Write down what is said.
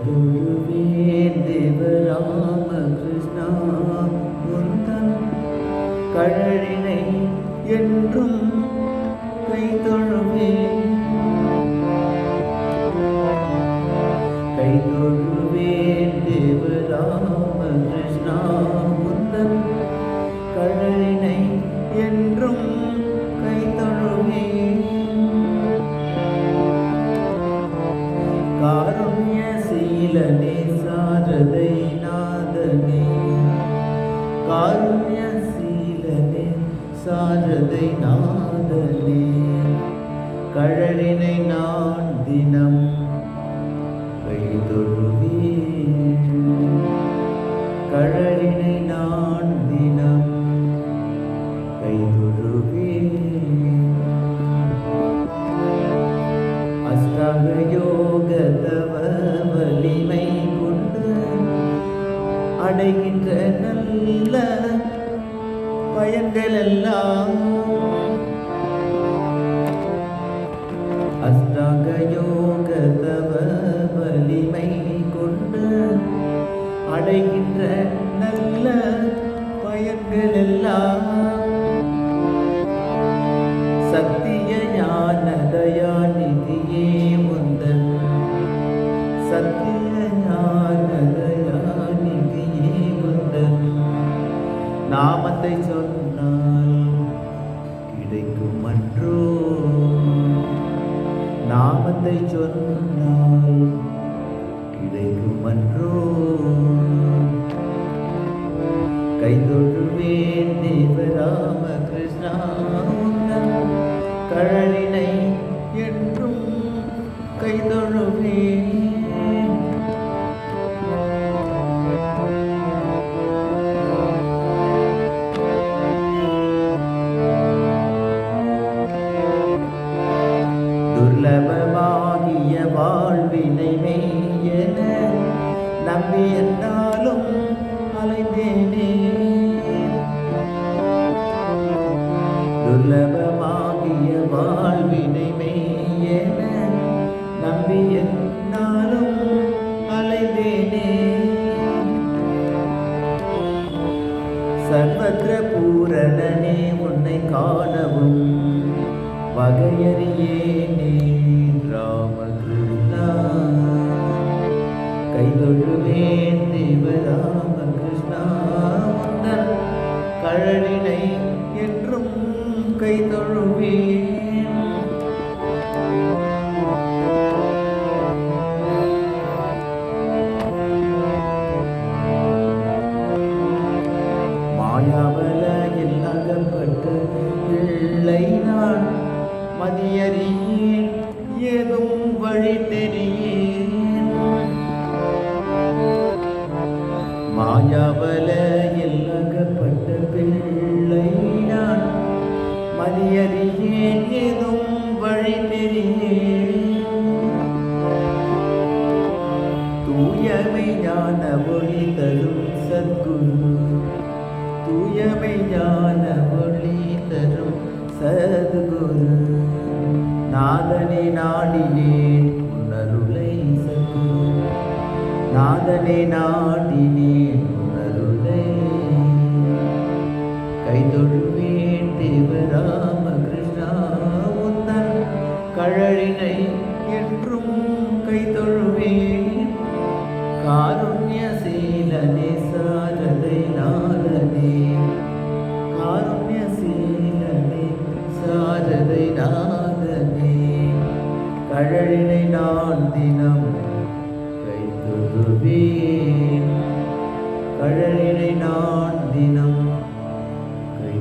கைத்தொழுவேன் தேவராம கிருஷ்ணா உந்தன் கழலினை என்றும் கைத்தொழுவேன் காருண்யசீலனே சாரதை நாதனே கழலினை நான் தினம் கைதொழுவேன் கழலினை நான் தினம் கைதொழுவேன் அஷ்டாங்க யோக தவ வலிமை கொண்டு அடைகின்ற நல்ல பயன்கள் எல்லாம் அஷ்டாங்க யோக தவ வலிமை கொண்டு அடைகின்ற நல்ல பயன்கள் எல்லாம் சத்திய ஞான தயான நாமத்தை சொன்னால் கிடைக்கும் அன்றோ. நாமத்தை சொன்னால் சர்வத்திர பூரணனே உன்னை காணவும். வகையறியேனே ராமகிருஷ்ணா. கைதொழுவேன் தேவ ராமகிருஷ்ணா கழலினை என்றும் கைதொழுவேன். மதியறியேன். ஏதும் வழி தெரியும் மாயாவல இல்லகப்பட்ட பிள்ளை நான். மதியறியேன் ஏதும் வழி தெரியும் தூயமை ஞான ஒளி தரும் சத்குரு. தூயமை ஞான ஒளி தரும் சத்குரு. நாதனே நாடினேன் உணருளை நாதனே நாடினேன் உணருளை கைதொழுவேன் தேவராம கிருஷ்ணா உந்தன் கழலினை என்றும் கைதொழுவேன். காருண்ய சீலனே சாரதை நாதனே. காருண்ய சீலனே சாரதை நாதனே. நிழலினை நான் தினம் கை தொழுவேன் கழலினை நான் தினம் கை